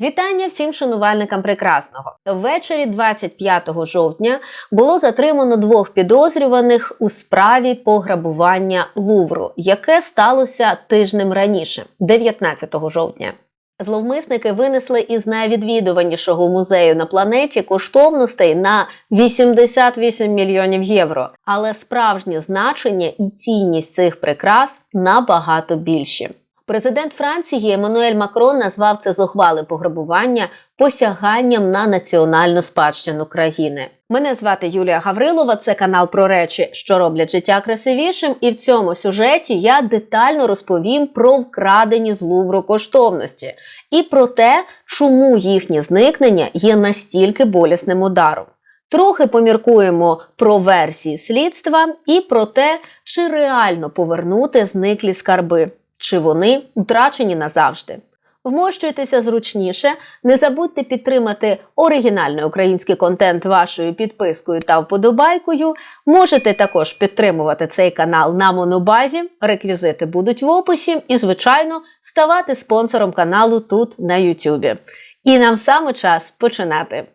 Вітання всім шанувальникам прекрасного. Ввечері 25 жовтня було затримано двох підозрюваних у справі пограбування Лувру, яке сталося тижнем раніше, 19 жовтня. Зловмисники винесли із найвідвідуванішого музею на планеті коштовностей на 88 мільйонів євро. Але справжнє значення і цінність цих прикрас набагато більші. Президент Франції Еммануель Макрон назвав це зухвале пограбування посяганням на національну спадщину країни. Мене звати Юлія Гаврилова. Це канал про речі, що роблять життя красивішим. І в цьому сюжеті я детально розповім про вкрадені з Лувру коштовності і про те, чому їхнє зникнення є настільки болісним ударом. Трохи поміркуємо про версії слідства і про те, чи реально повернути зниклі скарби, чи вони втрачені назавжди. Вмощуйтеся зручніше, не забудьте підтримати оригінальний український контент вашою підпискою та вподобайкою. Можете також підтримувати цей канал на Монобазі. Реквізити будуть в описі, і, звичайно, ставати спонсором каналу тут на Ютубі. І нам саме час починати.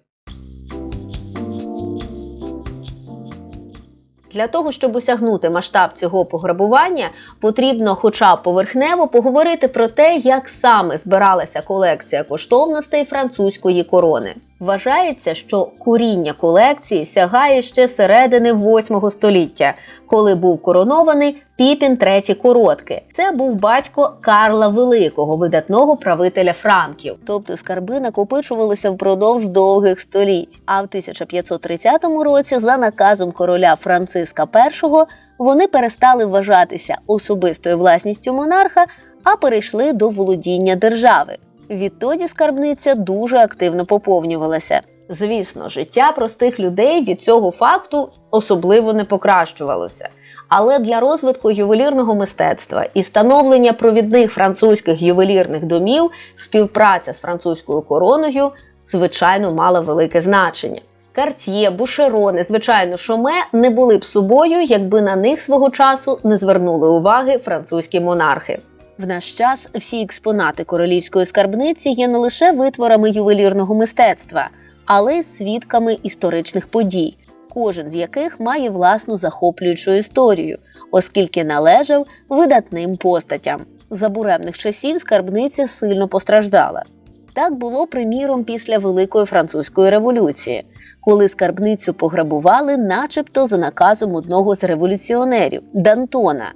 Для того, щоб осягнути масштаб цього пограбування, потрібно, хоча б поверхнево, поговорити про те, як саме збиралася колекція коштовностей французької корони. Вважається, що коріння колекції сягає ще середини 8 століття, коли був коронований Піпін III Короткий. Це був батько Карла Великого, видатного правителя Франків. Тобто скарби накопичувалися впродовж довгих століть. А в 1530 році, за наказом короля Франциска І, вони перестали вважатися особистою власністю монарха, а перейшли до володіння держави. Відтоді скарбниця дуже активно поповнювалася. Звісно, життя простих людей від цього факту особливо не покращувалося. Але для розвитку ювелірного мистецтва і становлення провідних французьких ювелірних домів співпраця з французькою короною звичайно мала велике значення. Карт'є, бушерони, звичайно, шоме не були б собою, якби на них свого часу не звернули уваги французькі монархи. В наш час всі експонати королівської скарбниці є не лише витворами ювелірного мистецтва, але й свідками історичних подій, кожен з яких має власну захоплюючу історію, оскільки належав видатним постатям. За буремних часів скарбниця сильно постраждала. Так було, приміром, після Великої французької революції, коли скарбницю пограбували, начебто за наказом одного з революціонерів Дантона.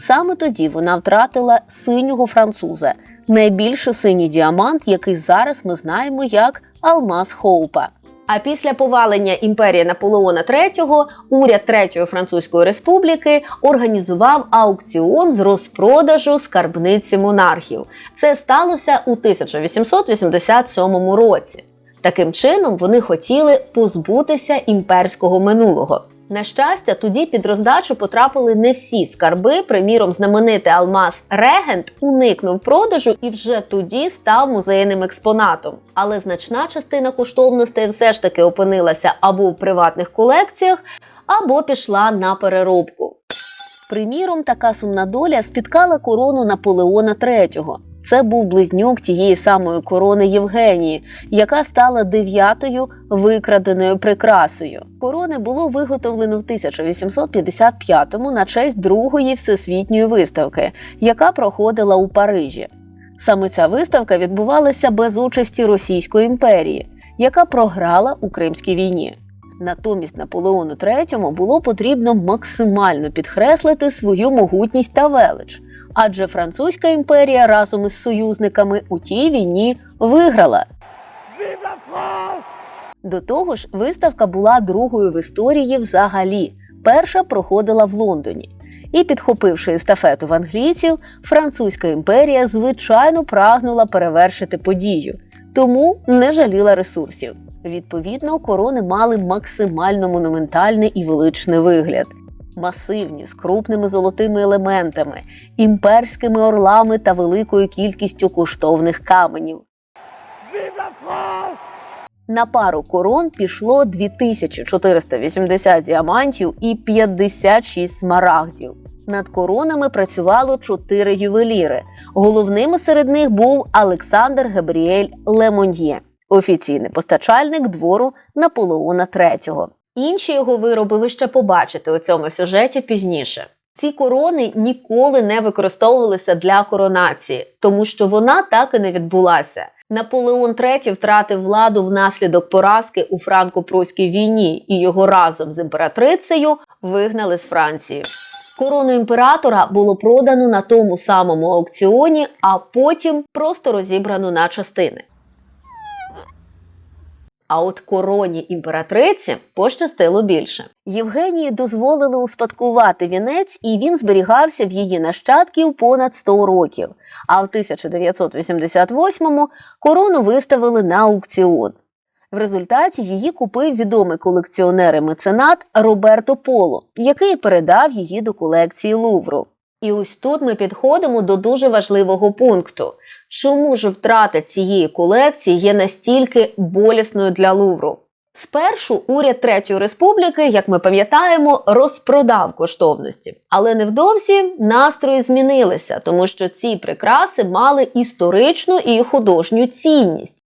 Саме тоді вона втратила синього француза, найбільший синій діамант, який зараз ми знаємо як Алмаз Хоупа. А після повалення імперії Наполеона III уряд Третьої Французької Республіки організував аукціон з розпродажу скарбниці монархів. Це сталося у 1887 році. Таким чином вони хотіли позбутися імперського минулого. На щастя, тоді під роздачу потрапили не всі скарби. Приміром, знаменитий алмаз Регент уникнув продажу і вже тоді став музейним експонатом. Але значна частина коштовностей все ж таки опинилася або в приватних колекціях, або пішла на переробку. Приміром, така сумна доля спіткала корону Наполеона III. Це був близнюк тієї самої корони Євгенії, яка стала дев'ятою викраденою прикрасою. Корони було виготовлено в 1855-му на честь другої всесвітньої виставки, яка проходила у Парижі. Саме ця виставка відбувалася без участі Російської імперії, яка програла у Кримській війні. Натомість Наполеону III було потрібно максимально підкреслити свою могутність та велич, адже Французька імперія разом із союзниками у тій війні виграла. До того ж, виставка була другою в історії взагалі. Перша проходила в Лондоні. І, підхопивши естафету в англійців, Французька імперія звичайно прагнула перевершити подію, тому не жаліла ресурсів. Відповідно, корони мали максимально монументальний і величний вигляд. Масивні з крупними золотими елементами, імперськими орлами та великою кількістю коштовних каменів. На пару корон пішло 2480 діамантів і 56 смарагдів. Над коронами працювало чотири ювеліри. Головними серед них був Олександр Габріель Лемоньє, офіційний постачальник двору Наполеона III. Інші його вироби ви ще побачите у цьому сюжеті пізніше. Ці корони ніколи не використовувалися для коронації, тому що вона так і не відбулася. Наполеон III втратив владу внаслідок поразки у франко-пруській війні, і його разом з імператрицею вигнали з Франції. Корону імператора було продано на тому самому аукціоні, а потім просто розібрано на частини. А от короні імператриці пощастило більше. Євгенії дозволили успадкувати вінець, і він зберігався в її нащадків понад 100 років. А в 1988-му корону виставили на аукціон. В результаті її купив відомий колекціонер і меценат Роберто Поло, який передав її до колекції Лувру. І ось тут ми підходимо до дуже важливого пункту. Чому ж втрата цієї колекції є настільки болісною для Лувру? Спершу уряд Третьої республіки, як ми пам'ятаємо, розпродав коштовності, але невдовзі настрої змінилися, тому що ці прикраси мали історичну і художню цінність.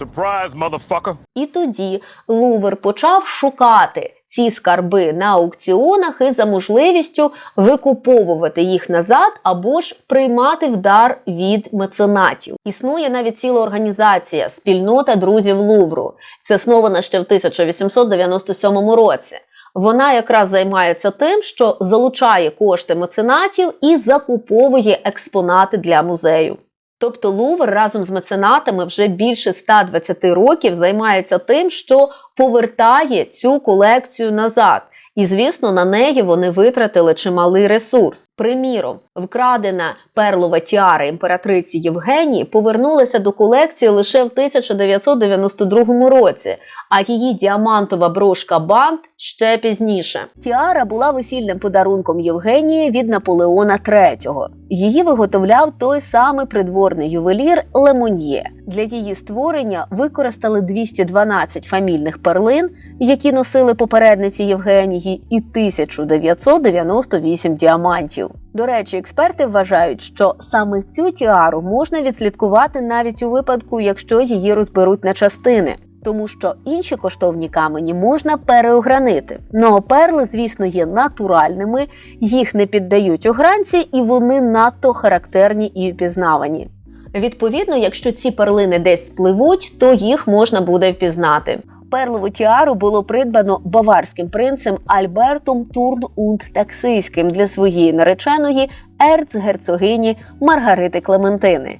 Surprise. І тоді Лувр почав шукати ці скарби на аукціонах і за можливістю викуповувати їх назад або ж приймати в дар від меценатів. Існує навіть ціла організація Спільнота друзів Лувру. Це основана ще в 1897 році. Вона якраз займається тим, що залучає кошти меценатів і закуповує експонати для музею. Тобто Лувр разом з меценатами вже більше 120 років займається тим, що повертає цю колекцію назад. І, звісно, на неї вони витратили чималий ресурс. Приміром, вкрадена перлова тіара імператриці Євгенії повернулася до колекції лише в 1992 році, а її діамантова брошка бант ще пізніше. Тіара була весільним подарунком Євгенії від Наполеона III. Її виготовляв той самий придворний ювелір Лемоньє. Для її створення використали 212 фамільних перлин, які носили попередниці Євгенії, і 1998 діамантів. До речі, експерти вважають, що саме цю тіару можна відслідкувати навіть у випадку, якщо її розберуть на частини. Тому що інші коштовні камені можна переогранити. Ну а перли, звісно, є натуральними, їх не піддають огранці, і вони надто характерні і впізнавані. Відповідно, якщо ці перлини десь спливуть, то їх можна буде впізнати. Перлову тіару було придбано баварським принцем Альбертом Турн унд Таксийським для своєї нареченої ерцгерцогині Маргарити Клементини.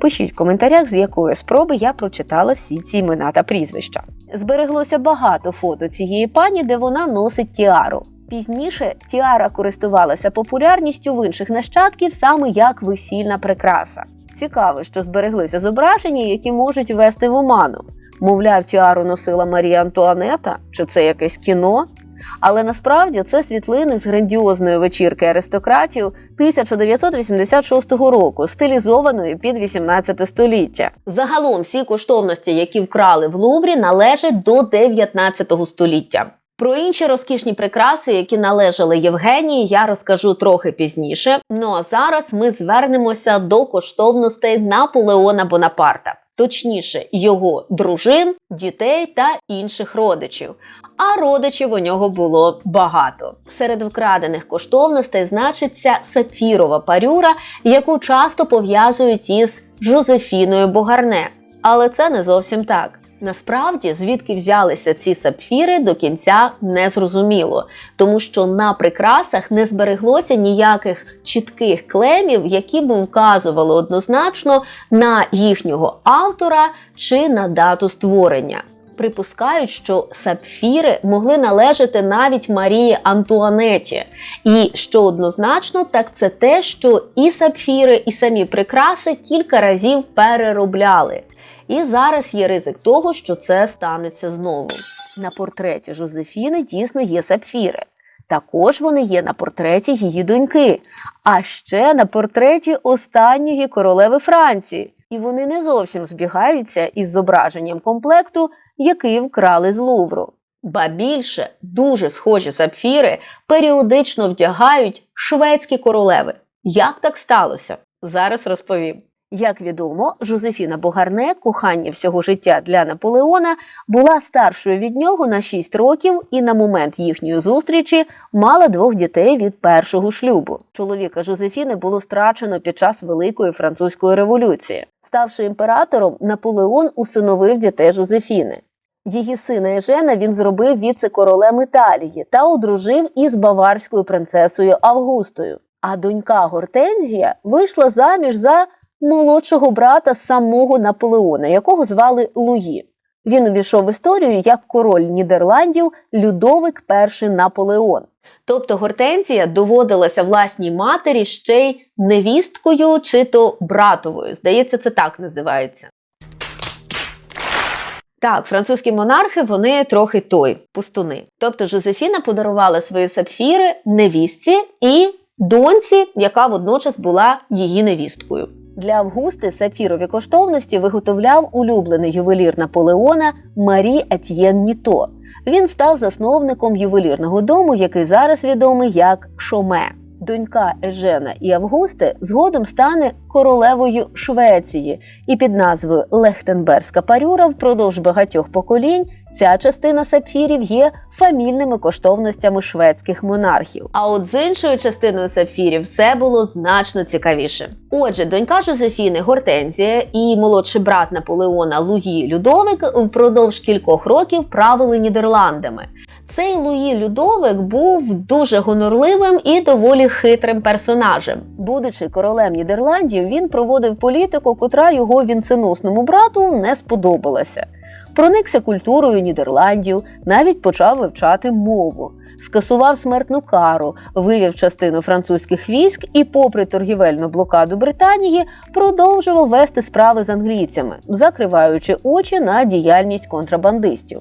Пишіть в коментарях, з якої спроби я прочитала всі ці імена та прізвища. Збереглося багато фото цієї пані, де вона носить тіару. Пізніше тіара користувалася популярністю в інших нащадків саме як весільна прикраса. Цікаво, що збереглися зображення, які можуть ввести в оману. Мовляв, тіару носила Марія Антуанета, чи це якесь кіно. Але насправді це світлини з грандіозної вечірки аристократів 1986 року, стилізованої під 18 століття. Загалом всі коштовності, які вкрали в Луврі, належать до 19 століття. Про інші розкішні прикраси, які належали Євгенії, я розкажу трохи пізніше. Ну а зараз ми звернемося до коштовностей Наполеона Бонапарта, точніше, його дружин, дітей та інших родичів. А родичів у нього було багато. Серед вкрадених коштовностей значиться сапфірова парюра, яку часто пов'язують із Жозефіною Богарне. Але це не зовсім так. Насправді, звідки взялися ці сапфіри, до кінця не зрозуміло, тому що на прикрасах не збереглося ніяких чітких клемів, які б вказували однозначно на їхнього автора чи на дату створення. Припускають, що сапфіри могли належати навіть Марії Антуанеті. І що однозначно, так це те, що і сапфіри, і самі прикраси кілька разів переробляли. І зараз є ризик того, що це станеться знову. На портреті Жозефіни дійсно є сапфіри. Також вони є на портреті її доньки, а ще на портреті останньої королеви Франції. І вони не зовсім збігаються із зображенням комплекту, який вкрали з Лувру. Ба більше дуже схожі сапфіри періодично вдягають шведські королеви. Як так сталося? Зараз розповім. Як відомо, Жозефіна Богарне, кохання всього життя для Наполеона, була старшою від нього на 6 років і на момент їхньої зустрічі мала двох дітей від першого шлюбу. Чоловіка Жозефіни було страчено під час Великої французької революції. Ставши імператором, Наполеон усиновив дітей Жозефіни. Її сина Ежена він зробив віце-королем Італії та одружив із баварською принцесою Августою. А донька Гортензія вийшла заміж за молодшого брата самого Наполеона, якого звали Луї. Він увійшов в історію як король Нідерландів Людовик І Наполеон. Тобто Гортензія доводилася власній матері ще й невісткою чи то братовою. Здається, це так називається. Так, французькі монархи вони трохи той пустуни. Тобто Жозефіна подарувала свої сапфіри невістці і доньці, яка водночас була її невісткою. Для Августи сапфірові коштовності виготовляв улюблений ювелір Наполеона Марі Етьєн Ніто. Він став засновником ювелірного дому, який зараз відомий як Шоме. Донька Ежена і Августи згодом стане королевою Швеції, і під назвою Лехтенберзька парюра впродовж багатьох поколінь ця частина сапфірів є фамільними коштовностями шведських монархів. А от з іншою частиною сапфірів все було значно цікавіше. Отже, донька Жозефіни Гортензія і молодший брат Наполеона Луї Людовик впродовж кількох років правили Нідерландами. Цей Луї Людовик був дуже гонорливим і доволі хитрим персонажем. Будучи королем Нідерландів, він проводив політику, котра його вінценосному брату не сподобалася. Проникся культурою Нідерландів, навіть почав вивчати мову, скасував смертну кару, вивів частину французьких військ і, попри торгівельну блокаду Британії, продовжував вести справи з англійцями, закриваючи очі на діяльність контрабандистів.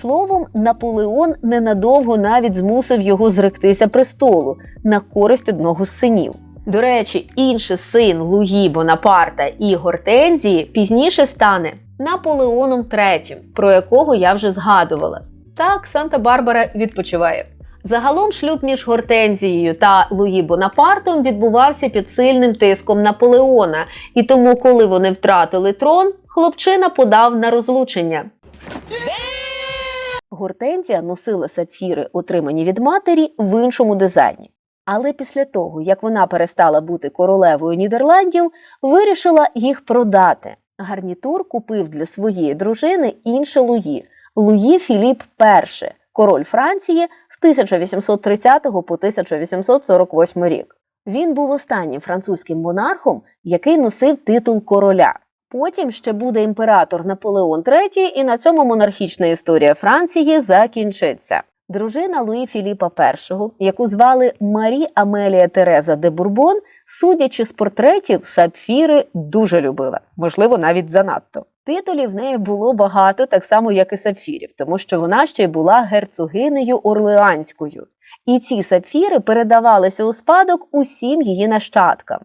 Словом, Наполеон ненадовго навіть змусив його зректися престолу на користь одного з синів. До речі, інший син Луї Бонапарта і Гортензії пізніше стане Наполеоном III, про якого я вже згадувала. Так, Санта-Барбара відпочиває. Загалом шлюб між Гортензією та Луї Бонапартом відбувався під сильним тиском Наполеона, і тому, коли вони втратили трон, хлопчина подав на розлучення. Гортензія носила сапфіри, отримані від матері, в іншому дизайні. Але після того, як вона перестала бути королевою Нідерландів, вирішила їх продати. Гарнітур купив для своєї дружини інше Луї Луї Філіп І, король Франції з 1830 по 1848 рік. Він був останнім французьким монархом, який носив титул короля. Потім ще буде імператор Наполеон III, і на цьому монархічна історія Франції закінчиться. Дружина Луї Філіпа І, яку звали Марі Амелія Тереза де Бурбон, судячи з портретів, сапфіри дуже любила, можливо, навіть занадто. Титулів в неї було багато, так само як і сапфірів, тому що вона ще й була герцогинею Орлеанською. І ці сапфіри передавалися у спадок усім її нащадкам.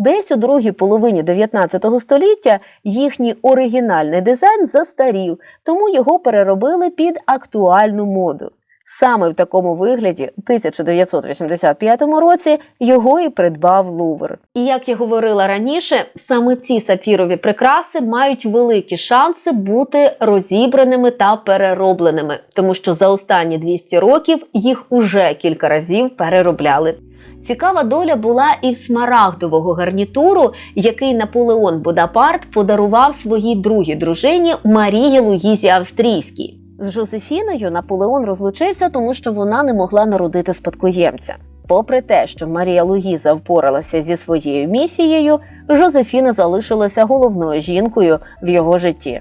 Десь у другій половині 19 століття їхній оригінальний дизайн застарів, тому його переробили під актуальну моду. Саме в такому вигляді, в 1985 році, його і придбав Лувр. І як я говорила раніше, саме ці сапфірові прикраси мають великі шанси бути розібраними та переробленими, тому що за останні 200 років їх уже кілька разів переробляли. Цікава доля була і в смарагдового гарнітуру, який Наполеон Бонапарт подарував своїй другій дружині Марії Луїзі Австрійській. З Жозефіною Наполеон розлучився, тому що вона не могла народити спадкоємця. Попри те, що Марія Луїза впоралася зі своєю місією, Жозефіна залишилася головною жінкою в його житті.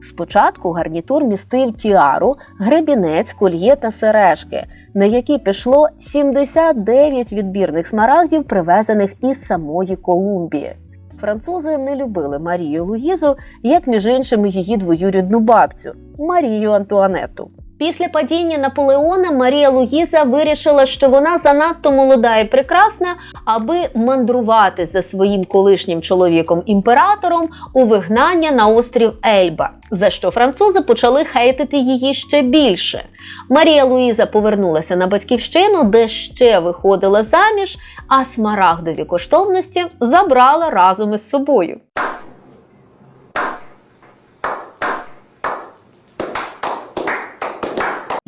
Спочатку гарнітур містив тіару, гребінець, кольє та сережки, на які пішло 79 відбірних смарагдів, привезених із самої Колумбії. Французи не любили Марію Луїзу, як між іншим її двоюрідну бабцю Марію Антуанету. Після падіння Наполеона Марія Луїза вирішила, що вона занадто молода і прекрасна, аби мандрувати за своїм колишнім чоловіком імператором у вигнання на острів Ельба, за що французи почали хейтити її ще більше. Марія Луїза повернулася на батьківщину, де ще виходила заміж, а смарагдові коштовності забрала разом із собою.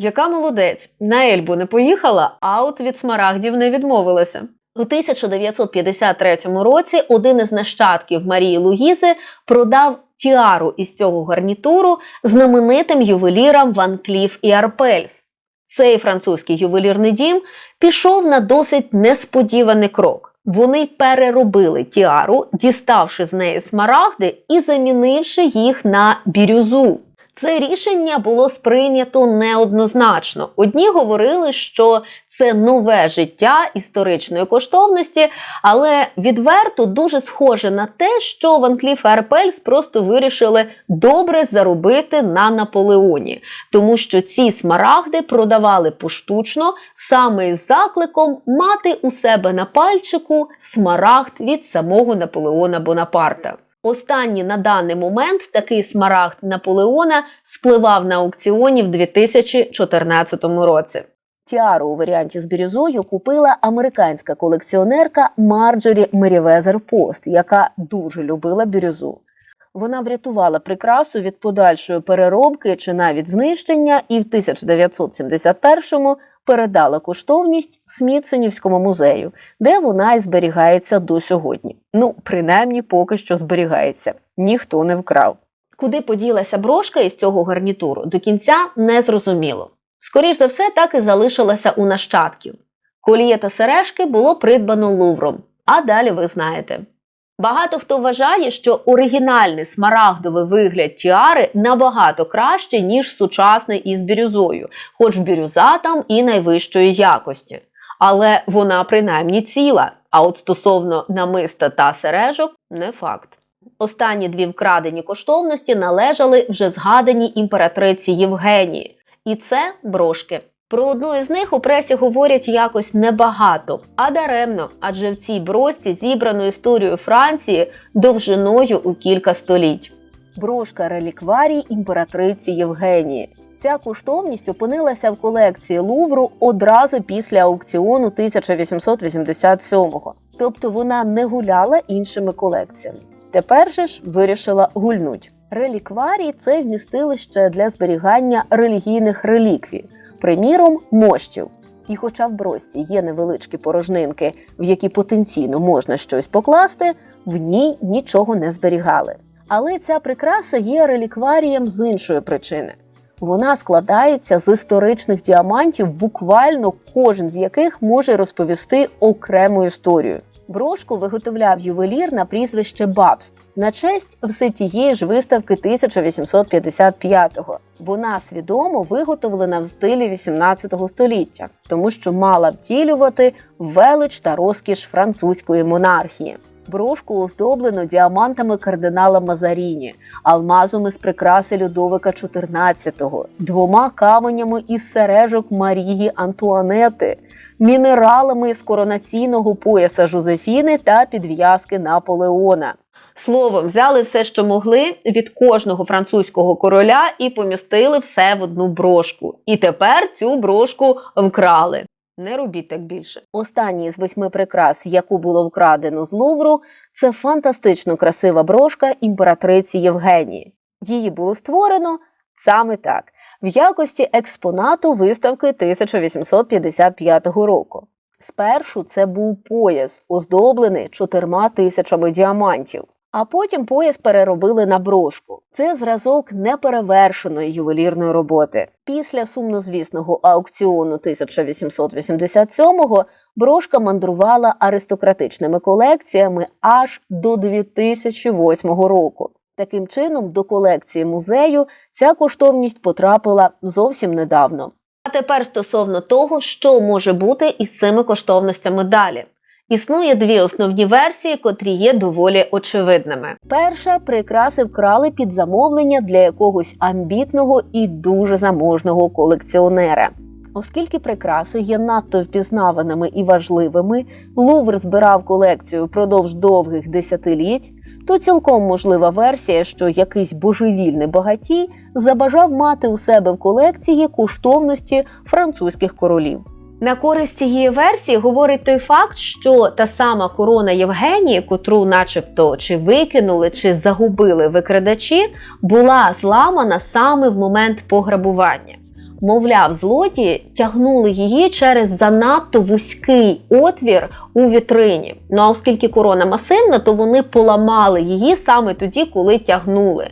Яка молодець на Ельбу не поїхала, а от від смарагдів не відмовилася. У 1953 році один із нащадків Марії Луїзи продав тіару із цього гарнітуру знаменитим ювелірам Ван Кліф і Арпельс. Цей французький ювелірний дім пішов на досить несподіваний крок. Вони переробили тіару, діставши з неї смарагди і замінивши їх на бірюзу. Це рішення було сприйнято неоднозначно. Одні говорили, що це нове життя історичної коштовності, але відверто дуже схоже на те, що Ван Кліф і Арпельс просто вирішили добре заробити на Наполеоні, тому що ці смарагди продавали поштучно саме із закликом мати у себе на пальчику смарагд від самого Наполеона Бонапарта. Останній на даний момент такий смарагд Наполеона спливав на аукціоні в 2014 році. Тіару у варіанті з бірюзою купила американська колекціонерка Марджорі Мерівезер Пост, яка дуже любила бірюзу. Вона врятувала прикрасу від подальшої переробки чи навіть знищення, і в 1971-му передала коштовність Смітсонівському музею, де вона і зберігається до сьогодні. Ну, принаймні, поки що зберігається. Ніхто не вкрав. Куди поділася брошка із цього гарнітуру, до кінця не зрозуміло. Скоріш за все, так і залишилася у нащадків. Коліє та сережки було придбано лувром, а далі ви знаєте. Багато хто вважає, що оригінальний смарагдовий вигляд тіари набагато краще, ніж сучасний із бірюзою, хоч бірюза там і найвищої якості. Але вона принаймні ціла. А от стосовно намиста та сережок не факт. Останні дві вкрадені коштовності належали вже згаданій імператриці Євгенії. І це брошки. Про одну із них у пресі говорять якось небагато, а даремно, адже в цій брошці зібрано історію Франції довжиною у кілька століть. Брошка релікварій імператриці Євгенії. Ця коштовність опинилася в колекції Лувру одразу після аукціону 1887-го. Тобто вона не гуляла іншими колекціями. Тепер же ж вирішила гульнуть. Релікварій це вмістилище для зберігання релігійних реліквій, приміром, мощів. І хоча в брості є невеличкі порожнинки, в які потенційно можна щось покласти, в ній нічого не зберігали. Але ця прикраса є релікварієм з іншої причини. Вона складається з історичних діамантів, буквально кожен з яких може розповісти окрему історію. Брошку виготовляв ювелір на прізвище Бабст на честь все тієї ж виставки 1855-го. Вона свідомо виготовлена в стилі 18 століття, тому що мала втілювати велич та розкіш французької монархії. Брошку оздоблено діамантами кардинала Мазаріні, алмазом із прикраси Людовика XIV, двома каменями із сережок Марії Антуанети, мінералами з коронаційного пояса Жозефіни та підв'язки Наполеона. Словом, взяли все, що могли від кожного французького короля і помістили все в одну брошку. І тепер цю брошку вкрали. Не робіть так більше. Останній з восьми прикрас, яку було вкрадено з Лувру, це фантастично красива брошка імператриці Євгенії. Її було створено саме так, в якості експонату виставки 1855 року. Спершу це був пояс, оздоблений чотирма тисячами діамантів. А потім пояс переробили на брошку. Це зразок неперевершеної ювелірної роботи. Після сумнозвісного аукціону 1887-го брошка мандрувала аристократичними колекціями аж до 2008 року. Таким чином, до колекції музею ця коштовність потрапила зовсім недавно. А тепер стосовно того, що може бути із цими коштовностями далі. Існує дві основні версії, котрі є доволі очевидними. Перша прикраси вкрали під замовлення для якогось амбітного і дуже заможного колекціонера. Оскільки прикраси є надто впізнаваними і важливими, Лувр збирав колекцію впродовж довгих десятиліть, то цілком можлива версія, що якийсь божевільний багатій забажав мати у себе в колекції коштовності французьких королів. На користь цієї версії говорить той факт, що та сама корона Євгенії, котру, начебто, чи викинули, чи загубили викрадачі, була зламана саме в момент пограбування. Мовляв, злодії тягнули її через занадто вузький отвір у вітрині. Ну а оскільки корона масивна, то вони поламали її саме тоді, коли тягнули.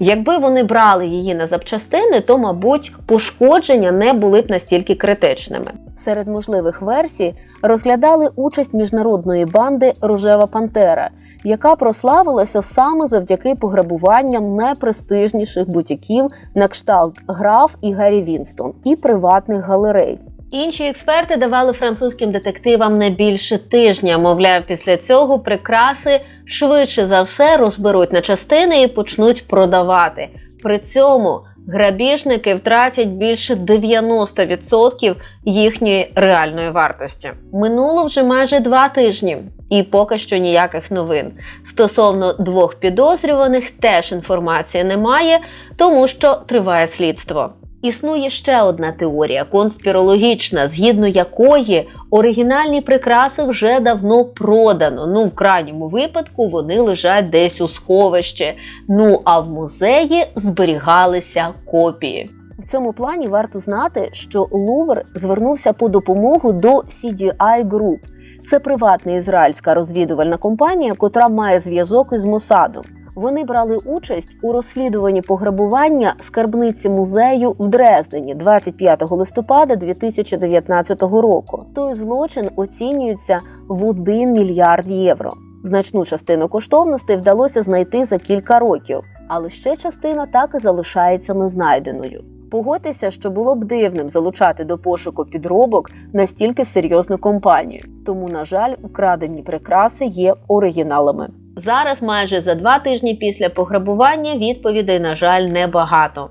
Якби вони брали її на запчастини, то, мабуть, пошкодження не були б настільки критичними. Серед можливих версій розглядали участь міжнародної банди Рожева Пантера, яка прославилася саме завдяки пограбуванням найпрестижніших бутіків на кшталт Граф і Гаррі Вінстон і приватних галерей. Інші експерти давали французьким детективам не більше тижня. Мовляв, після цього прикраси швидше за все розберуть на частини і почнуть продавати. При цьому грабіжники втратять більше 90% їхньої реальної вартості. Минуло вже майже два тижні, і поки що ніяких новин. Стосовно двох підозрюваних теж інформації немає, тому що триває слідство. Існує ще одна теорія конспірологічна, згідно якої оригінальні прикраси вже давно продано. Ну, в крайньому випадку вони лежать десь у сховищі. Ну а в музеї зберігалися копії. В цьому плані варто знати, що Лувр звернувся по допомогу до CDI Group. Це приватна ізраїльська розвідувальна компанія, котра має зв'язок із Мосадом. Вони брали участь у розслідуванні пограбування скарбниці музею в Дрездені 25 листопада 2019 року. Той злочин оцінюється в 1 мільярд євро. Значну частину коштовностей вдалося знайти за кілька років, але ще частина так і залишається незнайденою. Погодьтеся, що було б дивним залучати до пошуку підробок настільки серйозну компанію. Тому, на жаль, украдені прикраси є оригіналами. Зараз, майже за два тижні після пограбування, відповідей, на жаль, небагато.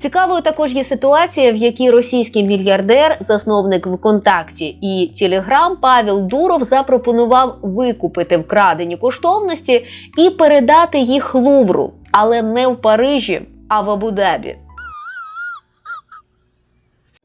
Цікавою також є ситуація, в якій російський мільярдер, засновник ВКонтакті і Телеграм Павел Дуров запропонував викупити вкрадені коштовності і передати їх Лувру, але не в Парижі, а в Абу-Дабі.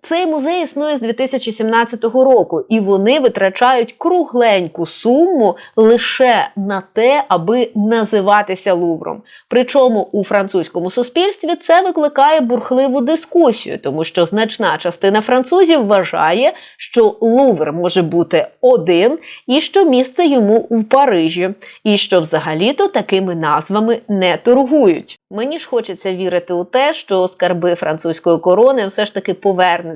Цей музей існує з 2017 року, і вони витрачають кругленьку суму лише на те, аби називатися Лувром. Причому у французькому суспільстві це викликає бурхливу дискусію, тому що значна частина французів вважає, що Лувр може бути один і що місце йому в Парижі, і що взагалі-то такими назвами не торгують. Мені ж хочеться вірити у те, що скарби французької корони все ж таки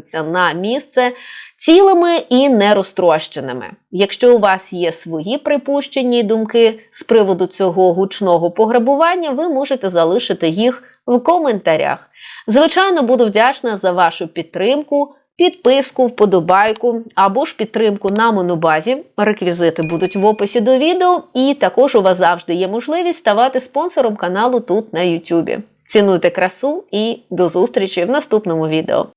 повернуться на місце цілими і нерозтрощеними. Якщо у вас є свої припущення і думки з приводу цього гучного пограбування, ви можете залишити їх в коментарях. Звичайно, буду вдячна за вашу підтримку. Підписку, вподобайку або ж підтримку на монобазі. Реквізити будуть в описі до відео, і також у вас завжди є можливість ставати спонсором каналу тут на YouTube. Цінуйте красу і до зустрічі в наступному відео.